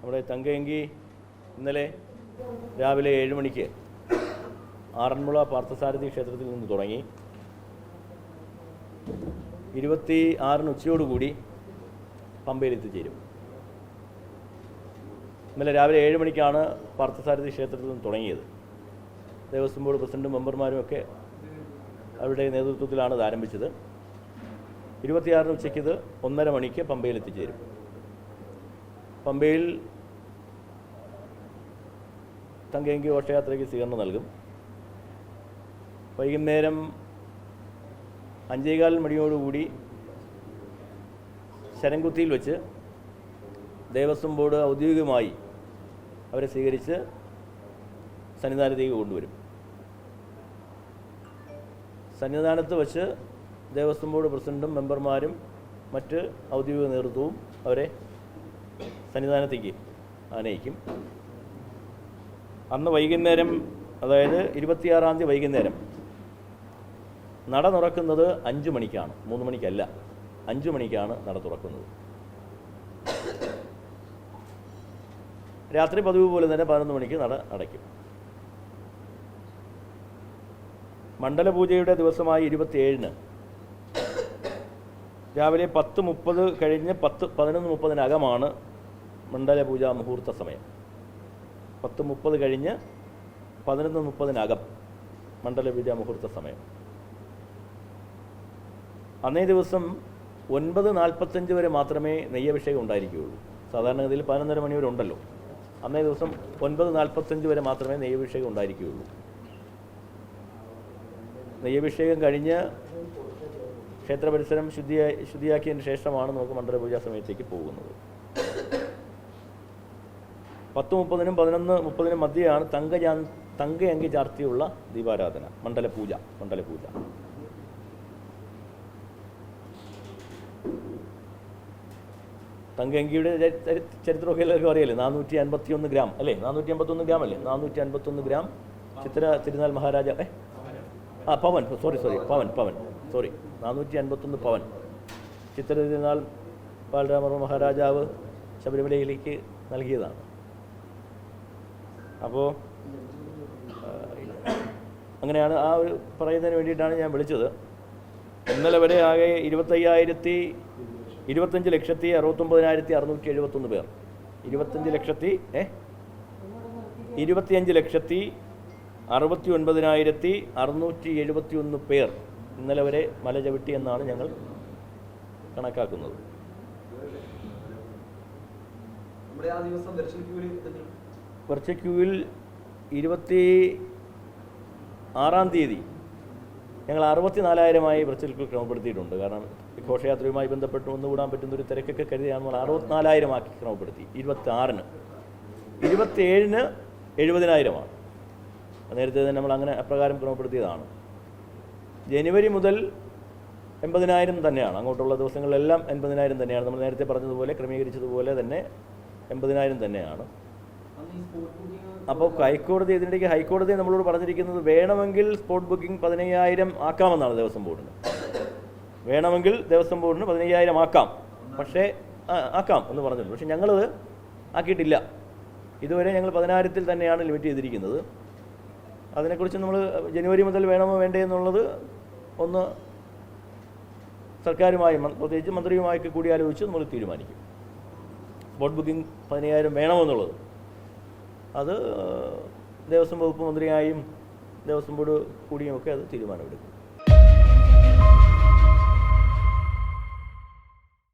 നമ്മുടെ തങ്കയങ്കി ഇന്നലെ രാവിലെ ഏഴ് മണിക്ക് ആറന്മുള പാർത്ഥസാരഥി ക്ഷേത്രത്തിൽ നിന്ന് തുടങ്ങി. ഇരുപത്തി ആറിന് ഉച്ചയോടുകൂടി പമ്പയിൽ എത്തിച്ചേരും ഇന്നലെ രാവിലെ ഏഴ് മണിക്കാണ് പാർത്ഥസാരഥി ക്ഷേത്രത്തിൽ നിന്ന് തുടങ്ങിയത്. ദേവസ്വം ബോർഡ് പ്രസിഡന്റും മെമ്പർമാരും ഒക്കെ അവരുടെ നേതൃത്വത്തിലാണ് ഇത് ആരംഭിച്ചത്. ഇരുപത്തിയാറിന് ഉച്ചയ്ക്ക് ഇത് ഒന്നര മണിക്ക് പമ്പയിൽ എത്തിച്ചേരും പമ്പയിൽ തങ്കയങ്കി ഘോഷയാത്രയ്ക്ക് സ്വീകരണം നൽകും. വൈകുന്നേരം അഞ്ചേകാൽ മണിയോടുകൂടി ശരംകുത്തിയിൽ വെച്ച് ദേവസ്വം ബോർഡ് ഔദ്യോഗികമായി അവരെ സ്വീകരിച്ച് സന്നിധാനത്തേക്ക് കൊണ്ടുവരും. സന്നിധാനത്ത് വച്ച് ദേവസ്വം ബോർഡ് പ്രസിഡന്റും മെമ്പർമാരും മറ്റ് ഔദ്യോഗിക നേതൃത്വവും അവരെ സന്നിധാനത്തേക്ക് ആനയിക്കും. അന്ന് വൈകുന്നേരം അതായത് ഇരുപത്തിയാറാം തീയതി വൈകുന്നേരം നട തുറക്കുന്നത് അഞ്ച് മണിക്കാണ്. മൂന്ന് മണിക്കല്ല അഞ്ച് മണിക്കാണ് നട തുറക്കുന്നത്. രാത്രി പതിവ് പോലെ തന്നെ പതിനൊന്ന് മണിക്ക് നട അടയ്ക്കും. മണ്ഡലപൂജയുടെ ദിവസമായ ഇരുപത്തിയേഴിന് രാവിലെ പത്ത് മുപ്പത് കഴിഞ്ഞ് പത്ത് പതിനൊന്ന് മുപ്പതിനകമാണ് മണ്ഡലപൂജ മുഹൂർത്ത സമയം. പത്ത് മുപ്പത് കഴിഞ്ഞ് പതിനൊന്ന് മുപ്പതിനകം മണ്ഡലപൂജ മുഹൂർത്ത സമയം. അന്നേ ദിവസം ഒൻപത് നാൽപ്പത്തഞ്ച് വരെ മാത്രമേ നെയ്യഭിഷേകം ഉണ്ടായിരിക്കുകയുള്ളൂ. സാധാരണഗതിയിൽ പതിനൊന്നര മണി വരെ ഉണ്ടല്ലോ. അന്നേ ദിവസം ഒൻപത് നാൽപ്പത്തഞ്ച് വരെ മാത്രമേ നെയ്യഭിഷേകം ഉണ്ടായിരിക്കുകയുള്ളൂ. നെയ്യഭിഷേകം കഴിഞ്ഞ് ക്ഷേത്ര പരിസരം ശുദ്ധിയായി ശുദ്ധിയാക്കിയതിന് ശേഷമാണ് നമുക്ക് മണ്ഡലപൂജാ സമയത്തേക്ക് പോകുന്നത്. പത്ത് മുപ്പതിനും പതിനൊന്ന് മുപ്പതിനും മധ്യയാണ് തങ്കജാ തങ്കയങ്കി ചാർത്തിയുള്ള ദീപാരാധന മണ്ഡലപൂജ മണ്ഡലപൂജ. തങ്കയങ്കിയുടെ ചരി- ചരി- ചരിത്രമൊക്കെ എല്ലാവർക്കും അറിയാലേ? നാനൂറ്റി അൻപത്തി ഒന്ന് ഗ്രാം അല്ലേ? നാനൂറ്റി അമ്പത്തൊന്ന് ഗ്രാം അല്ലേ? നാനൂറ്റി അൻപത്തൊന്ന് ഗ്രാം. ചിത്ര തിരുനാൾ മഹാരാജ ഏ? ആ പവൻ സോറി സോറി പവൻ പവൻ സോറി നാനൂറ്റി അൻപത്തൊന്ന് പവൻ. ചിത്ര തിരുനാൾ ബാലരാമ മഹാരാജാവ് ശബരിമലയിലേക്ക് നൽകിയതാണ്. അപ്പോൾ അങ്ങനെയാണ് ആ ഒരു പറയുന്നതിന് വേണ്ടിയിട്ടാണ് ഞാൻ വിളിച്ചത്. ഇന്നലെ വരെ ആകെ ഇരുപത്തയ്യായിരത്തി ഇരുപത്തഞ്ച് ലക്ഷത്തി അറുപത്തൊമ്പതിനായിരത്തി അറുന്നൂറ്റി എഴുപത്തൊന്ന് പേർ. ഇരുപത്തഞ്ച് ലക്ഷത്തി ഏ? ഇരുപത്തിയഞ്ച് ലക്ഷത്തി അറുപത്തി ഒൻപതിനായിരത്തി അറുന്നൂറ്റി എഴുപത്തി ഒന്ന് പേർ ഇന്നലെ വരെ മല ചവിട്ടി എന്നാണ് ഞങ്ങൾ കണക്കാക്കുന്നത്. എന്തെങ്കിലും ക്യൂവിൽ ഇരുപത്തി ആറാം തീയതി ഞങ്ങൾ അറുപത്തി നാലായിരമായി ക്യൂ ക്രമപ്പെടുത്തിയിട്ടുണ്ട്. കാരണം ഘോഷയാത്രയുമായി ബന്ധപ്പെട്ട് ഒന്നുകൂടാൻ പറ്റുന്ന ഒരു തിരക്കൊക്കെ കരുതിയാണ് നമ്മൾ അറുപത്തിനാലായിരമാക്കി ക്രമപ്പെടുത്തി. ഇരുപത്തി ആറിന് ഇരുപത്തിയേഴിന് എഴുപതിനായിരമാണ്. നേരത്തെ തന്നെ നമ്മൾ അങ്ങനെ അപ്രകാരം ക്രമപ്പെടുത്തിയതാണ്. ജനുവരി മുതൽ എൺപതിനായിരം തന്നെയാണ്. അങ്ങോട്ടുള്ള ദിവസങ്ങളിലെല്ലാം എൺപതിനായിരം തന്നെയാണ്. നമ്മൾ നേരത്തെ പറഞ്ഞതുപോലെ ക്രമീകരിച്ചതുപോലെ തന്നെ എൺപതിനായിരം തന്നെയാണ് അന്ന് ഈ സ്പോട്ട് ബുക്കിംഗ് അപ്പോൾ ഹൈക്കോടതി ഇതിനിടയ്ക്ക് ഹൈക്കോടതി നമ്മളോട് പറഞ്ഞിരിക്കുന്നത് വേണമെങ്കിൽ സ്പോട്ട് ബുക്കിംഗ് പതിനയ്യായിരം ആക്കാമെന്നാണ് ദേവസ്വം ബോർഡിന്. വേണമെങ്കിൽ ദേവസ്വം ബോർഡിന് പതിനയ്യായിരം ആക്കാം. പക്ഷേ ആക്കാം എന്ന് പറഞ്ഞിട്ടുണ്ട്. പക്ഷേ ഞങ്ങളത് ആക്കിയിട്ടില്ല. ഇതുവരെ ഞങ്ങൾ പതിനായിരത്തിൽ തന്നെയാണ് ലിമിറ്റ് ചെയ്തിരിക്കുന്നത്. അതിനെക്കുറിച്ച് നമ്മൾ ജനുവരി മുതൽ വേണമോ വേണ്ടേ എന്നുള്ളത് ഒന്ന് സർക്കാരുമായി പ്രത്യേകിച്ച് മന്ത്രിയുമായൊക്കെ കൂടിയാലോചിച്ച് നമ്മൾ തീരുമാനിക്കും. സ്പോട്ട് ബുക്കിംഗ് പതിനയ്യായിരം വേണമെന്നുള്ളത്. അത് ദേവസ്വം വകുപ്പ് മന്ത്രിയായും ദേവസ്വം ബോർഡ് കൂടിയും ഒക്കെ അത് തീരുമാനമെടുക്കും.